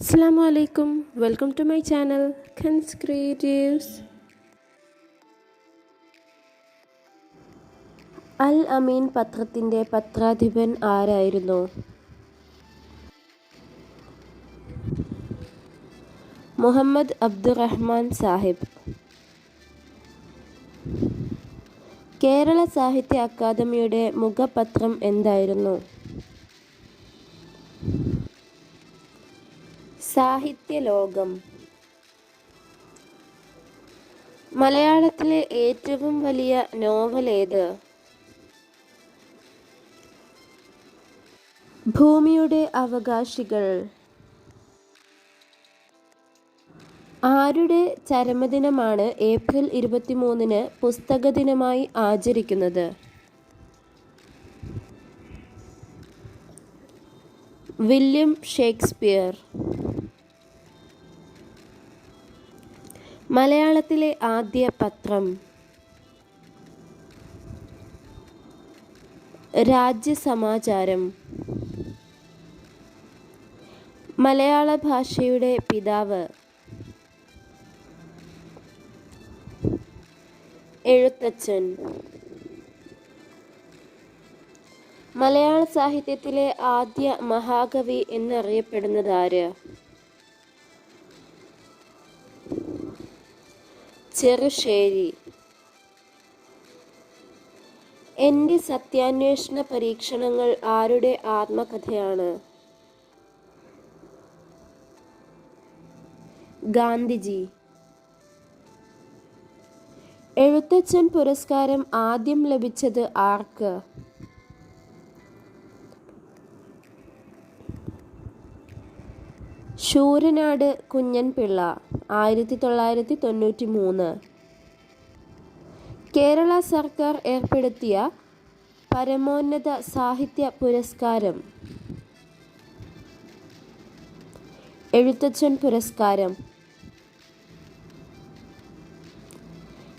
അസ്സാം വലൈക്കും welcome to my channel Khans creatives. Al Ameen പത്രത്തിന്റെ പത്രാധിപൻ ആരായിരുന്നു? മുഹമ്മദ് അബ്ദുറഹ്മാൻ സാഹിബ്. കേരള സാഹിത്യ അക്കാദമിയുടെ മുഖപത്രം എന്തായിരുന്നു? സാഹിത്യലോകം. മലയാളത്തിലെ ഏറ്റവും വലിയ നോവൽ ഏത് ഭൂമിയുടെ അവകാശികൾ. ആരുടെ ചരമദിനമാണ് ഏപ്രിൽ ഇരുപത്തിമൂന്നിന് പുസ്തക ദിനമായി ആചരിക്കുന്നത്? William Shakespeare. മലയാളത്തിലെ ആദ്യ പത്രം. രാജ്യസമാചാരം. മലയാള ഭാഷയുടെ പിതാവ്. എഴുത്തച്ഛൻ. മലയാള സാഹിത്യത്തിലെ ആദ്യ മഹാകവി എന്നറിയപ്പെടുന്നത് ചെറുശ്ശേരി എന്റെ സത്യാന്വേഷണ പരീക്ഷണങ്ങൾ ആരുടെ ആത്മകഥയാണ്? ഗാന്ധിജി. എഴുത്തച്ഛൻ പുരസ്കാരം ആദ്യം ലഭിച്ചത് ആർക്ക്? ശൂരനാട് കുഞ്ഞൻപിള്ള ആയിരത്തി തൊള്ളായിരത്തി തൊണ്ണൂറ്റി മൂന്ന് കേരള സർക്കാർ ഏർപ്പെടുത്തിയ പരമോന്നത സാഹിത്യ പുരസ്കാരം. എഴുത്തച്ഛൻ പുരസ്കാരം.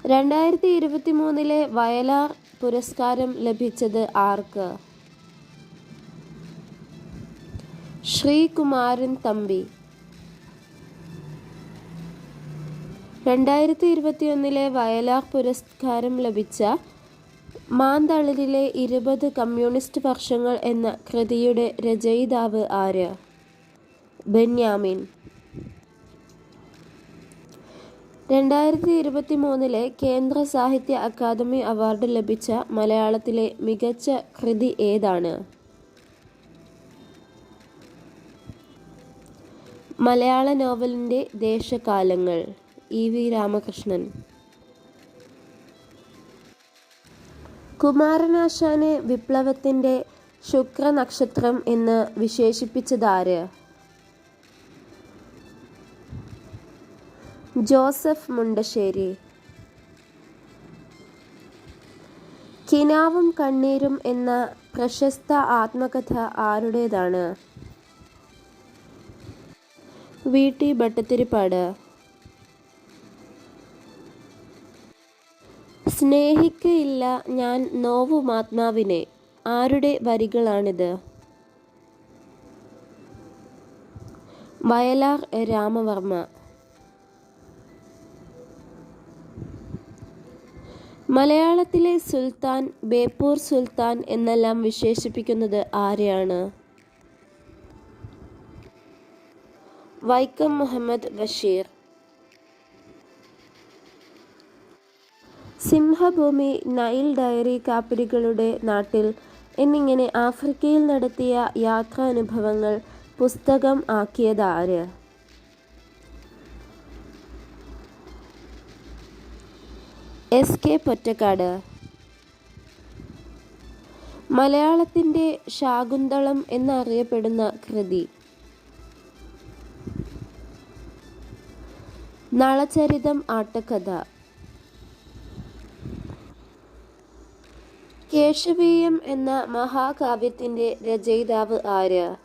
രണ്ടായിരത്തി ഇരുപത്തി മൂന്നിലെ വയലാർ പുരസ്കാരം ലഭിച്ചത് ആർക്ക്? ശ്രീകുമാരൻ തമ്പി. രണ്ടായിരത്തി ഇരുപത്തിയൊന്നിലെ വയലാർ പുരസ്കാരം ലഭിച്ച മാന്തളിരിലെ ഇരുപത് കമ്മ്യൂണിസ്റ്റ് വർഷങ്ങൾ എന്ന കൃതിയുടെ രചയിതാവ് ആര്? ബെന്യാമിൻ. രണ്ടായിരത്തി ഇരുപത്തി മൂന്നിലെ കേന്ദ്ര സാഹിത്യ അക്കാദമി അവാർഡ് ലഭിച്ച മലയാളത്തിലെ മികച്ച കൃതി ഏതാണ്? മലയാള നോവലിന്റെ ദേശകാലങ്ങൾ ഇ വി രാമകൃഷ്ണൻ. കുമാരനാശാനെ വിപ്ലവത്തിന്റെ ശുക്രനക്ഷത്രം എന്ന് വിശേഷിപ്പിച്ചതാര്? ജോസഫ് മുണ്ടശ്ശേരി. കിനാവും കണ്ണീരും എന്ന പ്രശസ്ത ആത്മകഥ ആരുടേതാണ്? വി ടി ഭട്ടത്തിരിപ്പാട് സ്നേഹിക്കയില്ല ഞാൻ നോവുമാത്മാവിനെ. ആരുടെ വരികളാണിത്? വയലാർ രാമവർമ്മ. മലയാളത്തിലെ സുൽത്താൻ ബേപ്പൂർ സുൽത്താൻ എന്നെല്ലാം വിശേഷിപ്പിക്കുന്നത് ആരെയാണ്? വൈക്കം മുഹമ്മദ് ബഷീർ. സിംഹഭൂമി നൈൽ ഡയറി കാപ്പിരികളുടെ നാട്ടിൽ എന്നിങ്ങനെ ആഫ്രിക്കയിൽ നടത്തിയ യാത്രാനുഭവങ്ങൾ പുസ്തകം ആക്കിയതാര്? S K Pottekkatt. മലയാളത്തിന്റെ ശാകുന്തളം എന്നറിയപ്പെടുന്ന കൃതി. നളചരിതം ആട്ടക്കഥ കേശവീയം എന്ന മഹാകാവ്യത്തിന്റെ രചയിതാവ് ആര്?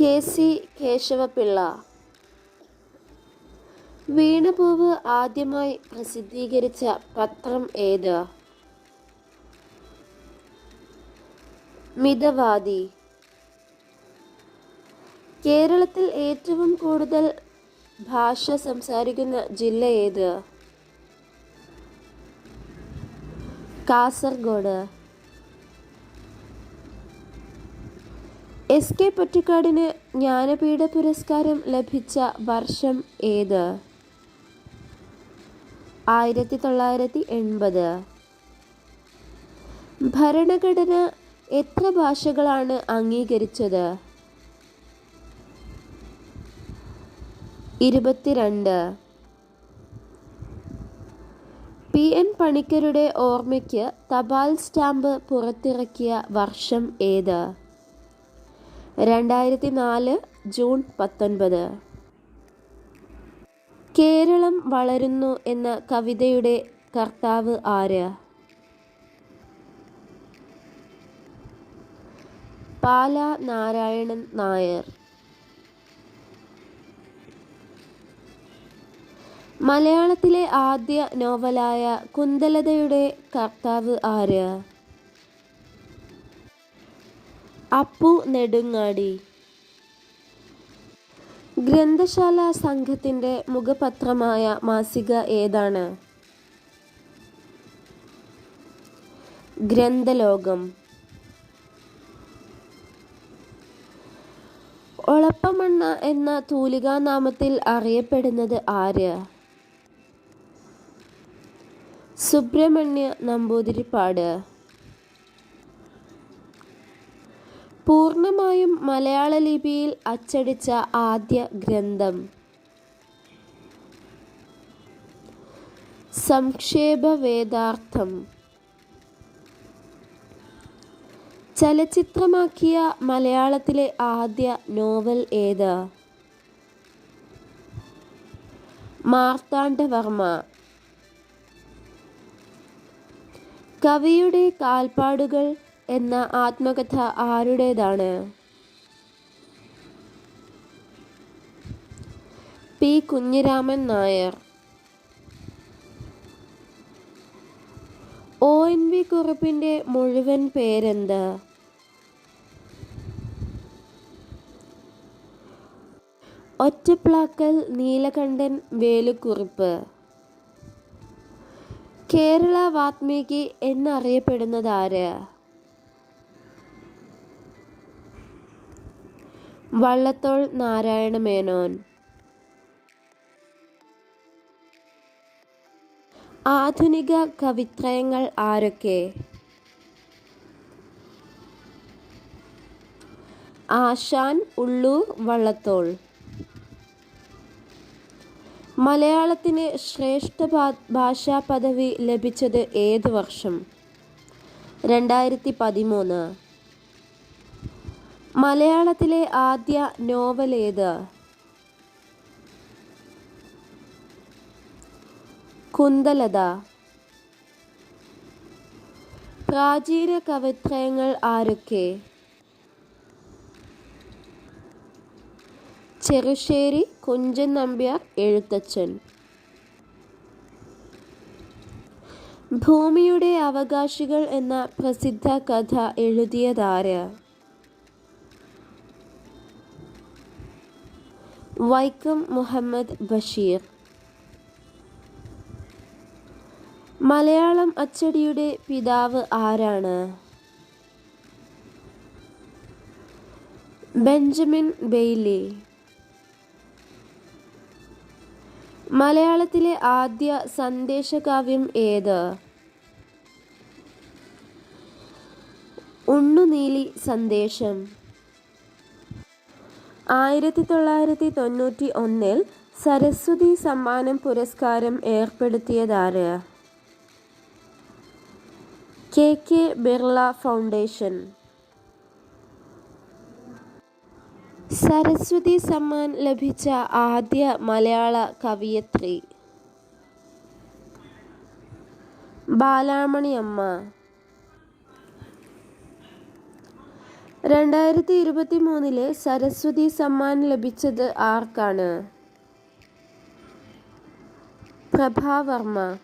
K C Kesavapillai. വീണപൂവ് ആദ്യമായി പ്രസിദ്ധീകരിച്ച പത്രം ഏത്? മിതവാദി. കേരളത്തിൽ ഏറ്റവും കൂടുതൽ ഭാഷ സംസാരിക്കുന്ന ജില്ല ഏത്? കാസർഗോഡ്. എസ് കെ പൊറ്റക്കാടിന് ജ്ഞാനപീഠ പുരസ്കാരം ലഭിച്ച വർഷം ഏത്? ആയിരത്തി തൊള്ളായിരത്തി എൺപത് ഭരണഘടന എത്ര ഭാഷകളാണ് അംഗീകരിച്ചത്? ഇരുപത്തിരണ്ട്. പി എൻ പണിക്കരുടെ ഓർമ്മയ്ക്ക് തപാൽ സ്റ്റാമ്പ് പുറത്തിറക്കിയ വർഷം ഏത്? രണ്ടായിരത്തി നാല് ജൂൺ പത്തൊൻപത്. കേരളം വളരുന്നു എന്ന കവിതയുടെ കർത്താവ് ആര്? പാല നാരായണൻ നായർ. മലയാളത്തിലെ ആദ്യ നോവലായ കുന്തലതയുടെ കർത്താവ് ആര്? അപ്പു നെടുങ്ങാടി. ഗ്രന്ഥശാല സംഘത്തിന്റെ മുഖപത്രമായ മാസിക ഏതാണ്? ഗ്രന്ഥലോകം. ഒളപ്പമണ്ണ എന്ന തൂലികാനാമത്തിൽ അറിയപ്പെടുന്നത് ആര്? സുബ്രഹ്മണ്യ നമ്പൂതിരിപ്പാട്. പൂർണമായും മലയാള ലിപിയിൽ അച്ചടിച്ച ആദ്യ ഗ്രന്ഥം. സംക്ഷേപ വേദാർത്ഥം. ചലച്ചിത്രമാക്കിയ മലയാളത്തിലെ ആദ്യ നോവൽ ഏത്? മാർത്താണ്ഡവർമ്മ കവിയുടെ കാൽപ്പാടുകൾ എന്ന ആത്മകഥ ആരുടേതാണ്? P. Kunhiraman Nair. O. N. V. കുറുപ്പിന്റെ മുഴുവൻ പേരെന്ത്? ഒറ്റപ്ലാക്കൽ നീലകണ്ഠൻ വേലുക്കുറിപ്പ് കേരള വാത്മീകി എന്നറിയപ്പെടുന്നത് ആര് വള്ളത്തോൾ നാരായണ മേനോൻ. ആധുനിക കവിത്രയങ്ങൾ ആരൊക്കെ? ആശാൻ ഉള്ളൂർ വള്ളത്തോൾ. മലയാളത്തിന് ശ്രേഷ്ഠ ഭാഷാ പദവി ലഭിച്ചത് ഏത് വർഷം? രണ്ടായിരത്തി പതിമൂന്ന് മലയാളത്തിലെ ആദ്യ നോവൽ ഏത്? കുന്തലത. പ്രാചീന കവിത്രയങ്ങൾ ആരൊക്കെ? ചെറുശ്ശേരി കുഞ്ചൻ നമ്പ്യാർ എഴുത്തച്ഛൻ. ഭൂമിയുടെ അവകാശികൾ എന്ന പ്രസിദ്ധ കഥ എഴുതിയതാര്? വൈക്കം മുഹമ്മദ് ബഷീർ. മലയാളം അച്ചടിയുടെ പിതാവ് ആരാണ്? Benjamin Bailey. മലയാളത്തിലെ ആദ്യ സന്ദേശകാവ്യം ഏത്? ഉണ്ണുനീലി സന്ദേശം. ആയിരത്തി തൊള്ളായിരത്തി തൊണ്ണൂറ്റി ഒന്നിൽ സരസ്വതി സമ്മാനം പുരസ്കാരം ഏർപ്പെടുത്തിയതാര്? K K Birla foundation. Saraswati Samman ലഭിച്ച ആദ്യ മലയാള കവിയത്രി. ബാലാമണി അമ്മ. രണ്ടായിരത്തി ഇരുപത്തി മൂന്നിൽ സരസ്വതി സമ്മാൻ ലഭിച്ചത് ആർക്കാണ്? പ്രഭാവർമ്മ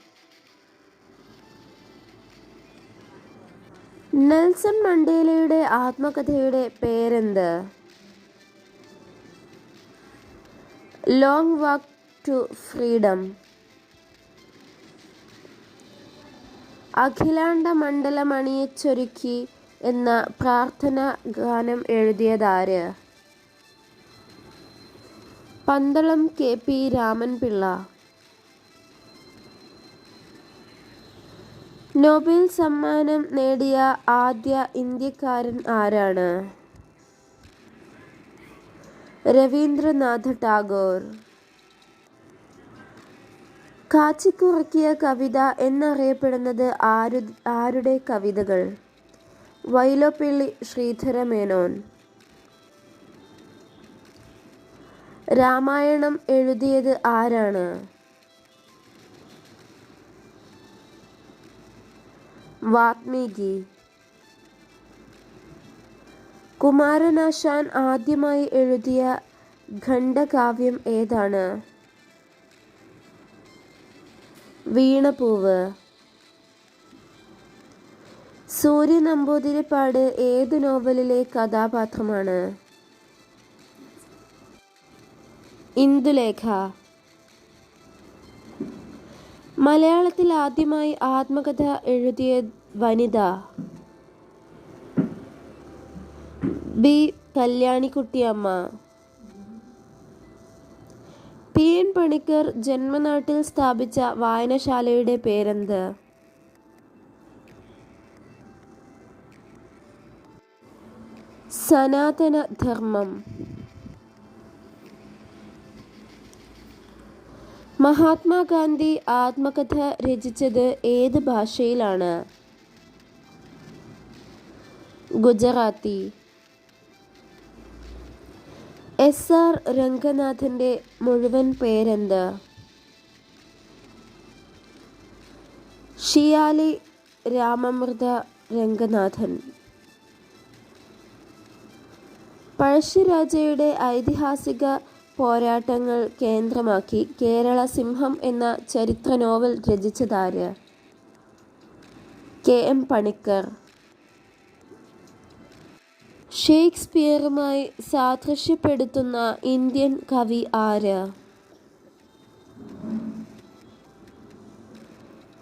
നെൽസൺ മണ്ടേലയുടെ ആത്മകഥയുടെ പേരെന്ത്? ലോങ് വാക്ക് ടു ഫ്രീഡം അഖിലാണ്ട മണ്ഡലമണിയച്ചൊരുക്കി എന്ന പ്രാർത്ഥന ഗാനം എഴുതിയതാര് Pandalam K P Ramanpillai. Nobel സമ്മാനം നേടിയ ആദ്യ ഇന്ത്യക്കാരൻ ആരാണ്? രവീന്ദ്രനാഥ ടാഗോർ. കാച്ചിക്കുറക്കിയ കവിത എന്നറിയപ്പെടുന്നത് ആരു ആരുടെ കവിതകൾ? വൈലോപ്പിള്ളി ശ്രീധര മേനോൻ രാമായണം എഴുതിയത് ആരാണ്? വാത്മീകി. കുമാരനാശാൻ ആദ്യമായി എഴുതിയ ഖണ്ഡകാവ്യം ഏതാണ്? വീണപൂവ്. സൂര്യ നമ്പൂതിരിപ്പാട് ഏത് നോവലിലെ കഥാപാത്രമാണ്? ഇന്ദുലേഖ. മലയാളത്തിൽ ആദ്യമായി ആത്മകഥ എഴുതിയ വനിത. B Kalyanikuttiamma. P N Panicker ജന്മനാട്ടിൽ സ്ഥാപിച്ച വായനശാലയുടെ പേരെന്ത്? സനാതന ധർമ്മം മഹാത്മാഗാന്ധി ആത്മകഥ രചിച്ചത് ഏത് ഭാഷയിലാണ്? ഗുജറാത്തി. എസ് ആർ രംഗനാഥന്റെ മുഴുവൻ പേരെന്ത്? ഷിയാലി രാമമൃത രംഗനാഥൻ. പഴശ്ശിരാജയുടെ ഐതിഹാസിക പോരാട്ടങ്ങൾ കേന്ദ്രമാക്കി കേരള സിംഹം എന്ന ചരിത്ര നോവൽ രചിച്ചതാര്? K M Panikkar. ഷേക്സ്പിയറുമായി സാദൃശ്യപ്പെടുത്തുന്ന ഇന്ത്യൻ കവി ആര്?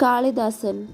കാളിദാസൻ.